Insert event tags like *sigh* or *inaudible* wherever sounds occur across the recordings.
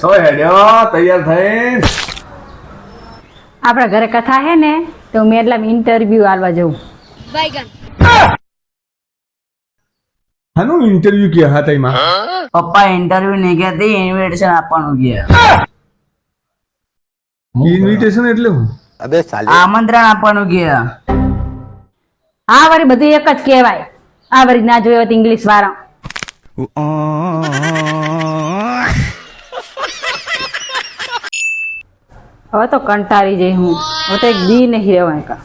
સો હેડ્યો તૈયાર થઈને આપણા ઘરે કથા હે ને તો મેં એટલા ઇન્ટરવ્યુ આલવા જઉં. હાનું ઇન્ટરવ્યુ કે હા તઈમાં પપ્પા ઇન્ટરવ્યુ નહીં કહેતી ઇન્વિટેશન આપવાનું ગયા ઇન્વિટેશન એટલે હું? આમંત્રણ આપવાનું ગયા આ વળી બધું એક જ કહેવાય. આવરી ના જોયો હોત ઇંગ્લિશ હવે તો કંટાળી જઈ હું. હવે તો એક દી નહીં રહેવાય કા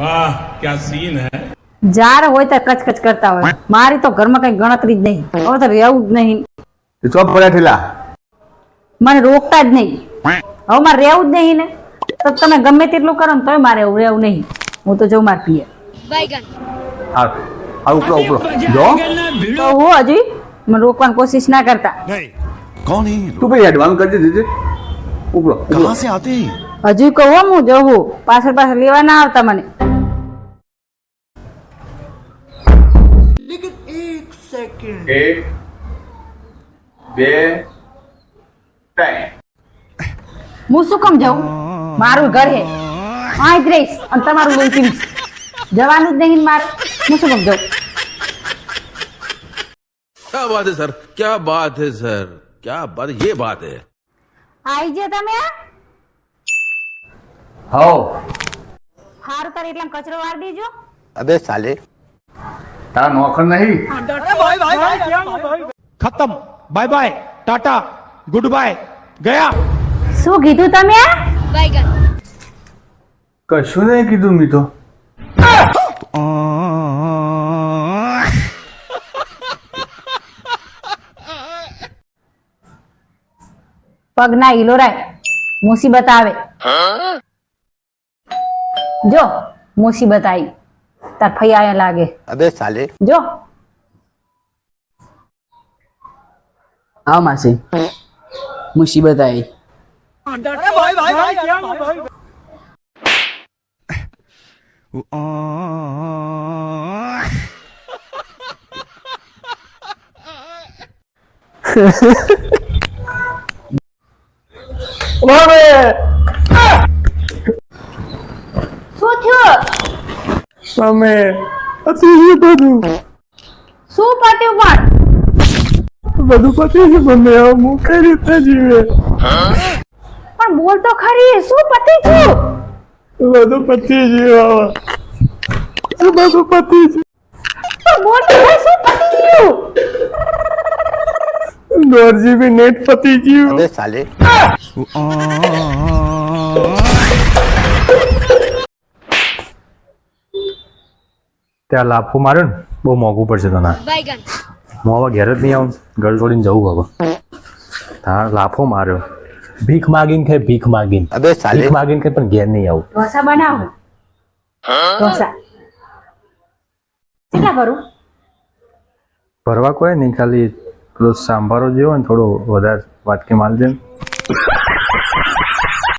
વાહ ક્યા સીન હે? જ્યારે હોય ત્યારે કચકચ કરતા હોય. મારી તો ઘરમાં કઈ ગણતરી જ નહીં. હવે તો રહેવું જ નહીં. ચોપ પડ્યા ઠેલા? મને રોકતા જ નહીં. હવે મારે રહેવું જ નહીં ને. તો તમે ગમે તેટલું કરો ને તોય મારે રહેવું નહીં. હું તો જઉં માર પીએ બાય ગન આ ઉપડો જો? તો હું હજી મને રોકવાની કોશિશ ના કરતા. કોણ હે તું ભાઈ એડવાન્સ કરી દીધી ઉપડો કહાં સે આતી? હજી કહો હું જવું પાછળ પાછળ લેવા ના આવતા મને. લેકિન એક સેકન્ડ એક બે ત્રણ. હું શું કામ જાઉં? મારું ઘર હે. આઈ જ રહીશ અને તમારું બોલતી જવાનું જ નહીં મારે. હું શું કામ જાઉં? क्या बात है सर क्या बात है सर क्या बात ये बात है આવી ગયા તમે હો હારું તારે એટલા કચરો વાર દેજો તારા નોકર નહીં खत्म bye bye tata good bye गया શું કીધું તમે કશું નહીં કીધું મી તો પગ ના હિલોરાય મુસીબત આવે. જો મુસીબત આવી. તાર ફઈ આયા લાગે. જો. હા માસી. મુસીબત આવી. *laughs* શું થયું અમે અતિ બધું શું પત્યું પણ બધું પતિ છે મને હું કઈ રીતે જીવે પણ બોલ તો ખરી શું પતી છું બધું પતિ હવે બધું પતિ છે બોલ તો શું પતી ગયું દોઢ જીબી નેટ પતી ગયું. ત્યાં લાફો માર્યો ને બહુ મોંઘું પડશે તને હું હવે ઘેર જ નહીં આવું ઘર છોડીને જવું હવે. હા લાફો માર્યો. ભીખ માગીને ખાય ભીખ માગીને. ભીખ માગીને ખાય પણ ઘેર નહીં આવું. ઢોસા બનાવો. ઢોસા. કેટલા ભરું? ભરવા કોઈ નહીં ખાલી પેલો સાંભારો જેવો ને થોડો વધારે વાટકી માલ દે.